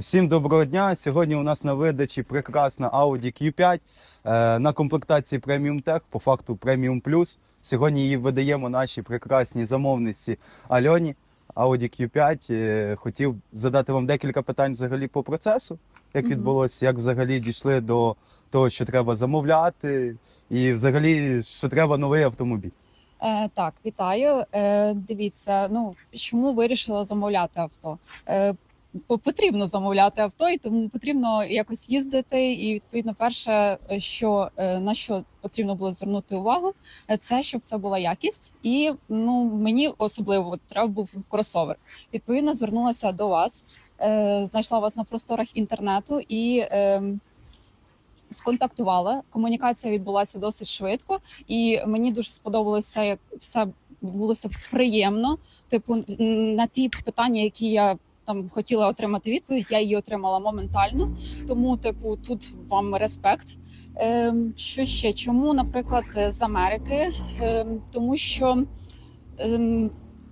Всім доброго дня. Сьогодні у нас на видачі прекрасна Audi Q5 е, на комплектації Premium Tech, по факту Premium Plus. Сьогодні її видаємо нашій прекрасній замовниці Альоні. Audi Q5. Е, Хотів задати вам декілька питань взагалі по процесу, як відбулося, як взагалі дійшли до того, що треба замовляти, і взагалі, що треба новий автомобіль. Е, так, вітаю. Е, дивіться, ну чому вирішила замовляти авто? Е, потрібно замовляти авто, і тому потрібно якось їздити. І відповідно, перше, е, що е, на що потрібно було звернути увагу, е, це щоб це була якість, і ну мені особливо треба був кросовер. Відповідно, звернулася до вас, знайшла вас на просторах інтернету і. Е, Сконтактувала, комунікація відбулася досить швидко, і мені дуже сподобалося, як все булося приємно. Типу, на ті питання, які я там хотіла отримати відповідь, я її отримала моментально. Тому, типу, тут вам респект. Ем, що ще? Чому, наприклад, з Америки? Ем, тому що ем,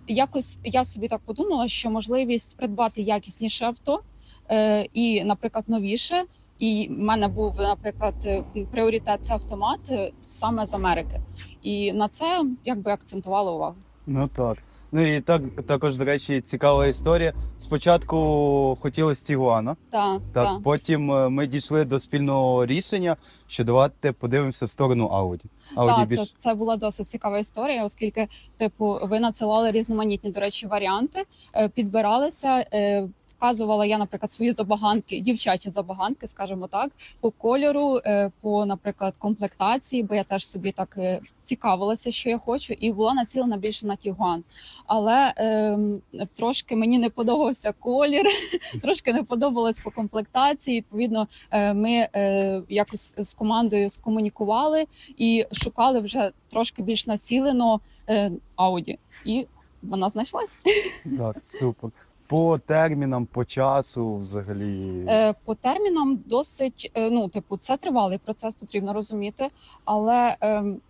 якось я собі так подумала, що можливість придбати якісніше авто е, і, наприклад, новіше. І в мене був, наприклад, е, пріоритет це автомат е, саме з Америки, і на це якби акцентувала увагу. Ну так. Ну і так також, до речі, цікава історія. Спочатку хотілося Тігуана. Так, Так, так. потім е, ми дійшли до спільного рішення, що давайте подивимося в сторону Ауді. Ауді Так, більш це, це була досить цікава історія, оскільки, типу, ви надсилали різноманітні, до речі, варіанти, е, підбиралися. Е, Вказувала я, наприклад, свої забаганки, дівчачі забаганки, скажімо так, по кольору, е, по, наприклад, комплектації, бо я теж собі так е, цікавилася, що я хочу, і була націлена більше на Тігуан. Але ем, трошки мені не подобався колір, трошки не подобалось по комплектації. Відповідно, е, ми е, якось з командою скомунікували і шукали вже трошки більш націлено е, Ауді, і вона знайшлась. так, супер. По термінам, по часу, взагалі. Е, По термінам досить е, ну, типу, це тривалий процес, потрібно розуміти, але ем,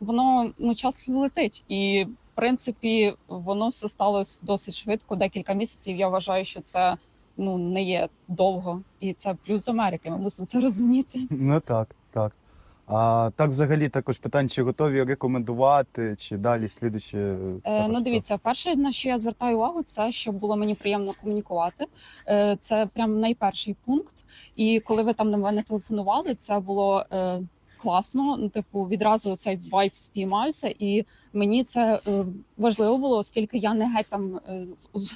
воно ну час летить, і в принципі воно все сталося досить швидко. Декілька місяців. Я вважаю, що це ну не є довго, і це плюс з Америки. Ми мусимо це розуміти. Ну так, так. А так, взагалі, також питання, чи готові рекомендувати, чи далі слідуючи? Е, ну, дивіться, перше, на що я звертаю увагу, це щоб було мені приємно комунікувати. Е, це прям найперший пункт. І коли ви там на мене телефонували, це було е, класно. Ну, типу, відразу цей вайб спіймався, і мені це е, важливо було, оскільки я не геть там е,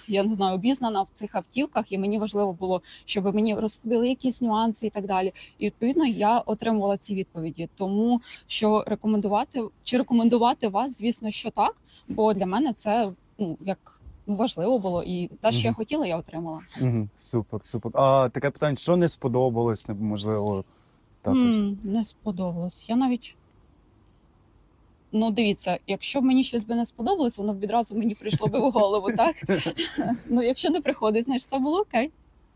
я не знаю, обізнана в цих автівках, і мені важливо було, щоб мені розповіли якісь нюанси і так далі. І відповідно я отримувала ці відповіді. Тому що рекомендувати чи рекомендувати вас, звісно, що так, бо для мене це ну як ну, важливо було, і те, що я хотіла, я отримала. Мгм, супер, супер. А таке питання, що не сподобалось, можливо, також. М, не сподобалось. Я навіть. Ну, дивіться, якщо б мені щось би не сподобалось, воно б відразу мені прийшло би в голову, так? Ну, якщо не приходить, значить все було окей.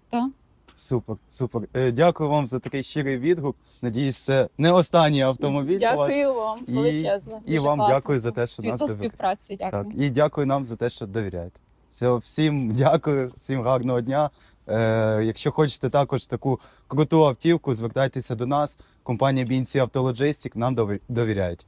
Так. Супер, супер. Е, Дякую вам за такий щирий відгук. Надіюсь, це не останній автомобіль у вас. Дякую вам І- величезно. і Дуже вам класно. дякую за те, що нас за співпрацю. Дякую. Так, і дякую нам за те, що довіряєте. Все, всім дякую, всім гарного дня. Е, якщо хочете також таку круту автівку, звертайтеся до нас. Компанія BNC Автологистик нам дові- довіряють.